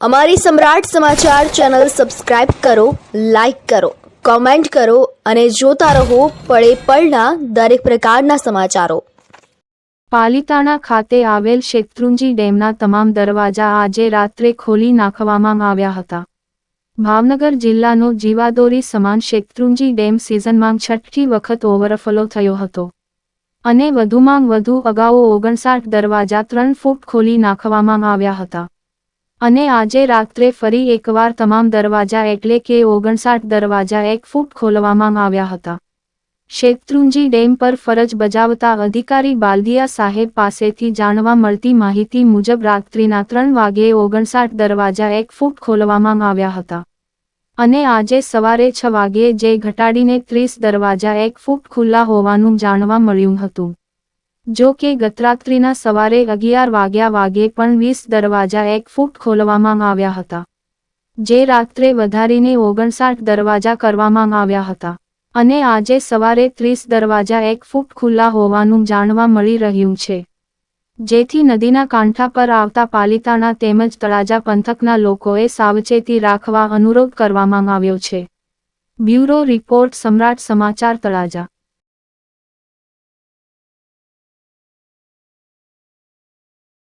અમારી Samrat Samachar channel subscribe કરો, like કરો, કોમેન્ટ કરો અને જોતા રહો પળે પળના દરેક પ્રકારના સમાચારો. પાલિતાણા ખાતે આવેલ શેત્રુંજી ડેમના તમામ દરવાજા આજે રાત્રે ખોલી નાખવામાં આવ્યા હતા. ભાવનગર જિલ્લાનો જીવાદોરી સમાન શેત્રુંજી ડેમ સિઝનમાં છઠ્ઠી વખત ઓવરફ્લો થયો હતો. અને વધુમાં વધુ અગાઉ ઓગણસાઠ દરવાજા ત્રણ ફૂટ ખોલી નાખવામાં આવ્યા હતા. અને આજે રાત્રે ફરી એકવાર તમામ દરવાજા એટલે કે ઓગણસાઠ દરવાજા એક ફૂટ ખોલવામાં આવ્યા હતા. શેત્રુંજી ડેમ પર ફરજ બજાવતા અધિકારી બાલદિયા સાહેબ પાસેથી જાણવા મળતી માહિતી મુજબ રાત્રિના ત્રણ વાગ્યે ઓગણસાઠ દરવાજા એક ફૂટ ખોલવામાં આવ્યા હતા. અને આજે સવારે છ વાગ્યે જે ઘટાડીને ત્રીસ દરવાજા એક ફૂટ ખુલ્લા હોવાનું જાણવા મળ્યું હતું. જો કે ગતરાત્રિના સવારે અગિયાર વાગ્યા વાગ્યે પણ વીસ દરવાજા એક ફૂટ ખોલવામાં આવ્યા હતા. જે રાત્રે વધારીને ઓગણસાઠ દરવાજા કરવામાં આવ્યા હતા. અને આજે સવારે ત્રીસ દરવાજા એક ફૂટ ખુલ્લા હોવાનું જાણવા મળી રહ્યું છે. જેથી નદીના કાંઠા પર આવતા પાલિતાણા તેમજ તળાજા પંથકના લોકોએ સાવચેતી રાખવા અનુરોધ કરવામાં આવ્યો છે. બ્યુરો રિપોર્ટ સમ્રાટ સમાચાર તળાજા